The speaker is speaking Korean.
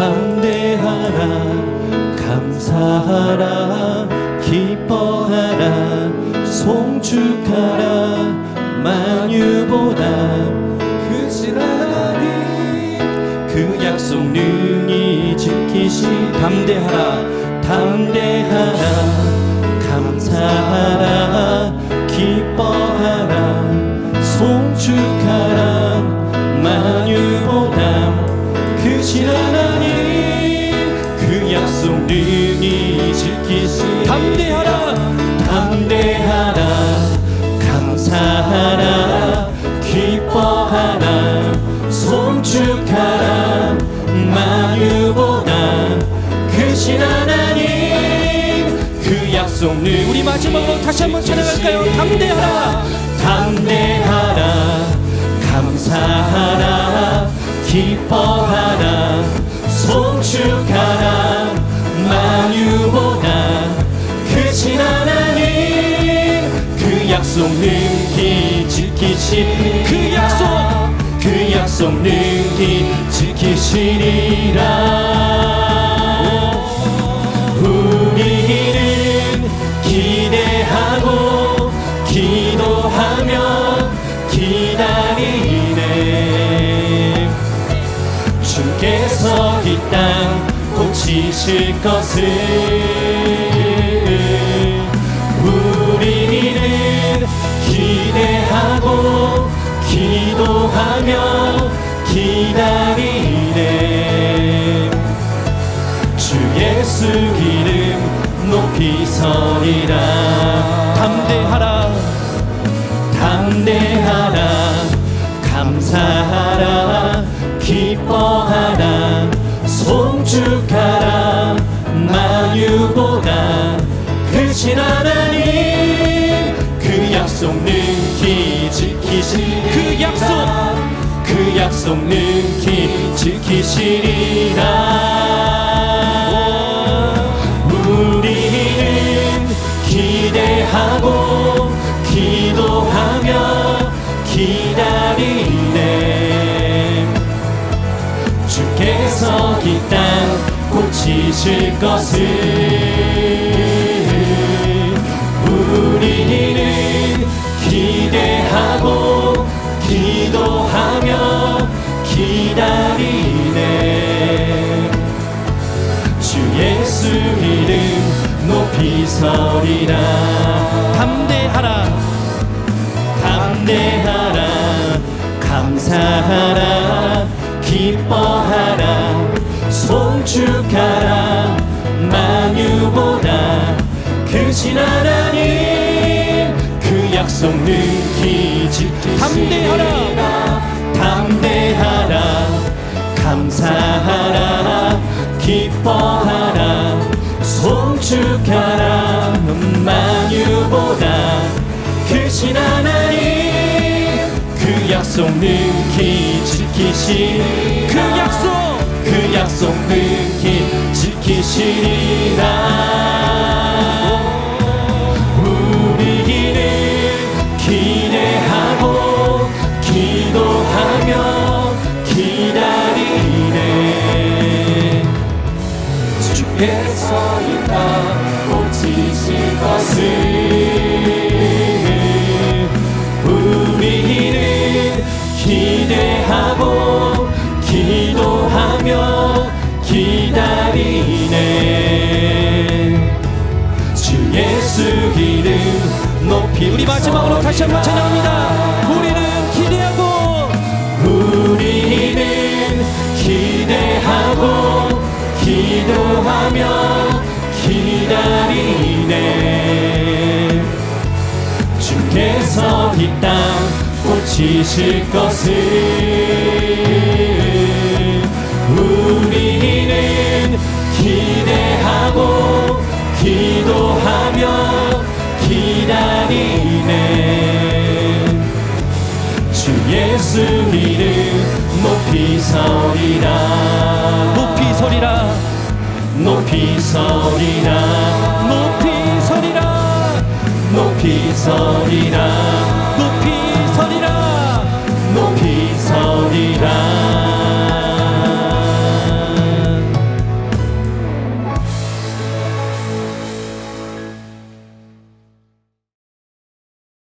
담대하라 감사하라 기뻐하라 송축하라 만유보다. 크신 하나님 그 약속 능히 지키시 담대하라 담대하라 능히 지키시. 담대하라. 담대하라. 감사하라. 기뻐하라. 송축하라. 만유보다 크신 하나님. 그 약속 능 우리 마지막으로 다시 한번 찬양할까요? 담대하라. 담대하라. 감사하라. 기뻐하라. 송축하라 약속 능히 지키시 그 약속 그 약속 능히 지키시리라. 우리는 기대하고 기도하며 기다리네 주께서 이 땅 고치실 것을 기도하며 기다리네. 주 예수 이름 높이 서리라. 담대하라. 담대하라. 감사하라. 기뻐하라. 송축하라. 만유보다 크신 하나님 그 약속 능히 지키시 그 약속. 그 약속 능히 지키시리라. 우리는 기대하고 기도하며 기다리네. 주께서 이 땅 고치실 것을 담대하라. 감사하라. 기뻐하라. 송축하라. 만유보다 크신 하나님 그 약속 지키시리라 담대하라. 담대하라. 감사하라. 기뻐하라. 송축하라. 만유보다 크신 하나님 그 약속 능히 지키시 그 약속! 그 약속 능히 지키시리라. 우리는 기대하고 기도하며 기다리네. 주께서 이땅 고치실 것을 기대하고 기도하며 기다리네. 주 예수 이름 높이 우리 마지막으로 다시 한번 찬양합니다. 우리는 기대하고 우리는 기대하고 기도하며 기다리네. 주께서 이 땅 고치실 것을. 우리는 기대하고 기도하며 기다리네. 주 예수 이름 높이 서리라. 높이 서리라. 높이 서리라. 높이 서리라. 높이 서리라